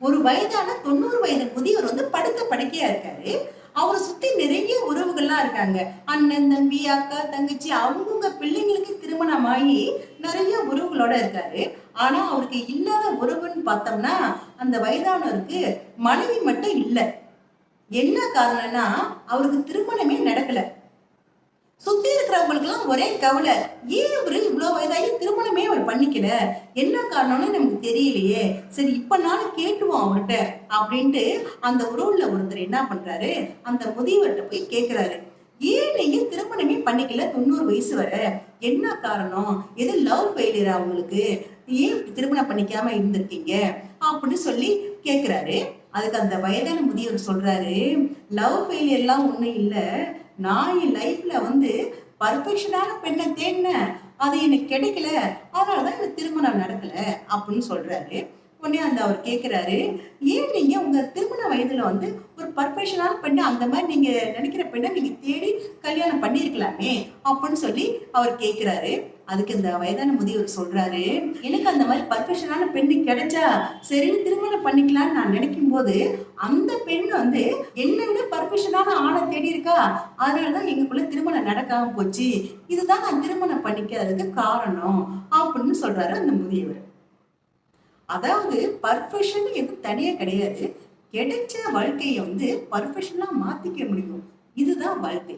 ஒரு வயதான தொண்ணூறு வயது முதியவர் வந்து படுத்த படுக்கையா இருக்காரு. அவரை சுத்தி நிறைய உறவுகள்லாம் இருக்காங்க. அண்ணன் தம்பி அக்கா தங்கச்சி அவங்கவுங்க பிள்ளைங்களுக்கு திருமணம் ஆகி நிறைய உறவுகளோட இருக்காரு. ஆனா அவருக்கு இல்லாத உறவுன்னு பார்த்தோம்னா அந்த வயதானவருக்கு மனைவி மட்டும் இல்லை. என்ன காரணம்னா அவருக்கு திருமணமே நடக்கல. சுத்தி ஒரே கவலை. ஏன் இவரு இவ்வளோ வயதாகி திருமணமே அவர் பண்ணிக்கல? என்ன காரணம்னு நமக்கு தெரியலையே. சரி இப்ப நானும் கேட்டுவோம் அவர்கிட்ட அப்படின்ட்டு அந்த உறவுல ஒருத்தர் என்ன பண்றாரு? அந்த முதியவர்கிட்ட போய் கேட்கிறாரு ஏன் நீங்க திருமணமே பண்ணிக்கல தொண்ணூறு வயசு வர? என்ன காரணம்? எது லவ் ஃபெயிலியர் அவங்களுக்கு ஏன் இப்படி திருமணம் பண்ணிக்காம இருந்திருக்கீங்க? அப்படின்னு சொல்லி கேட்கிறாரு அதுக்கு அந்த வயதான முதியவர் சொல்றாரு லவ் ஃபெயிலியர்லாம் ஒன்றும் இல்லை. நான் என் லைஃப்ல வந்து பர்ஃபெக்ஷனான பெண்ணை தேடினேன் அது எனக்கு கிடைக்கல. அதனாலதான் எனக்கு திருமணம் நடக்கல அப்படின்னு சொல்றாரு. உடனே அந்த அவர் கேட்குறாரு ஏன் நீங்கள் உங்கள் திருமண வயதில் வந்து ஒரு பர்ஃபெக்ஷனான பெண்ணை அந்த மாதிரி நீங்கள் நினைக்கிற பெண்ணை நீங்கள் தேடி கல்யாணம் பண்ணியிருக்கலாமே? அப்படின்னு சொல்லி அவர் கேட்குறாரு அதுக்கு இந்த வயதான முதியவர் சொல்றாரு எனக்கு அந்த மாதிரி பர்ஃபெக்ஷனான பெண்ணு கிடைச்சா சரின்னு திருமணம் பண்ணிக்கலாம்னு நான் நினைக்கும் போது அந்த பெண் வந்து என்னை விட பர்ஃபெக்ஷனான ஆணை தேடி இருக்கா? அதனாலதான் எங்களுக்குள்ள திருமணம் நடக்காம போச்சு. இதுதான் நான் திருமணம் பண்ணிக்காததுக்கு காரணம் அப்படின்னு சொல்றாரு அந்த முதியவர் அதாவது பர்ஃபெக்ஷன் எதுவும் தனியா கிடையாது. கிடைச்ச வாழ்க்கையை வந்து பர்ஃபெக்ஷனா மாத்திக்க முடியும். இதுதான் வாழ்க்கை.